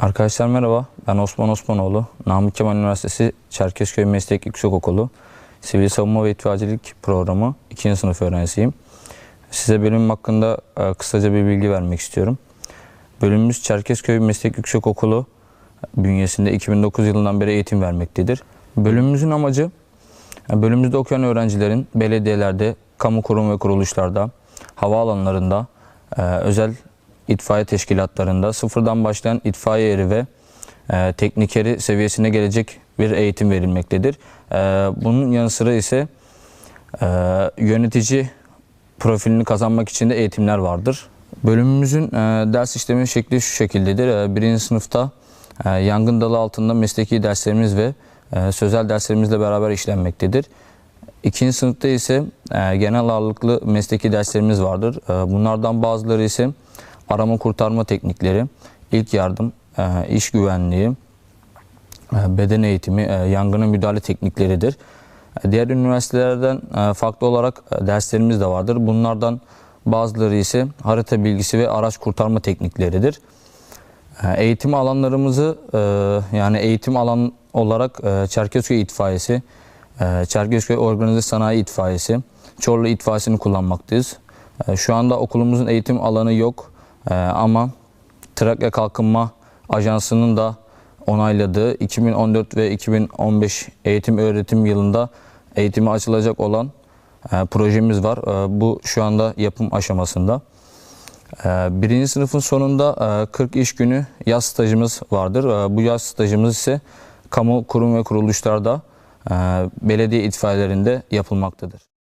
Arkadaşlar merhaba. Ben Osman Osmanoğlu. Namık Kemal Üniversitesi Çerkezköy Meslek Yüksekokulu Sivil Savunma ve İtfaiyecilik Programı 2. sınıf öğrencisiyim. Size bölümüm hakkında e, kısaca bir bilgi vermek istiyorum. Bölümümüz Çerkezköy Meslek Yüksekokulu bünyesinde 2009 yılından beri eğitim vermektedir. Bölümümüzün amacı e, bölümümüzde okuyan öğrencilerin belediyelerde, kamu kurum ve kuruluşlarda, havaalanlarında, e, özel itfaiye teşkilatlarında sıfırdan başlayan itfaiye eri ve e, teknikeri seviyesine gelecek bir eğitim verilmektedir. E, bunun yanı sıra ise e, yönetici profilini kazanmak için de eğitimler vardır. Bölümümüzün e, ders işlemi şekli şu şekildedir. E, birinci sınıfta e, yangın dalı altında mesleki derslerimiz ve e, sözel derslerimizle beraber işlenmektedir. İkinci sınıfta ise e, genel ağırlıklı mesleki derslerimiz vardır. E, bunlardan bazıları ise arama kurtarma teknikleri, ilk yardım, e, iş güvenliği, e, beden eğitimi, e, yangına müdahale teknikleridir. Diğer üniversitelerden farklı olarak derslerimiz de vardır. Bunlardan bazıları ise harita bilgisi ve araç kurtarma teknikleridir. Eğitim alanlarımızı yani eğitim alan olarak Çerkezköy İtfaiyesi, Çerkezköy Organize Sanayi İtfaiyesi, Çorlu İtfaiyesi'ni kullanmaktayız. Şu anda okulumuzun eğitim alanı yok E, ama Trakya Kalkınma Ajansı'nın da onayladığı 2014 ve 2015 eğitim öğretim yılında eğitime açılacak olan e, projemiz var. E, bu şu anda yapım aşamasında. E, birinci sınıfın sonunda e, 40 iş günü yaz stajımız vardır. Bu yaz stajımız ise kamu kurum ve kuruluşlarda, belediye itfaiyelerinde yapılmaktadır.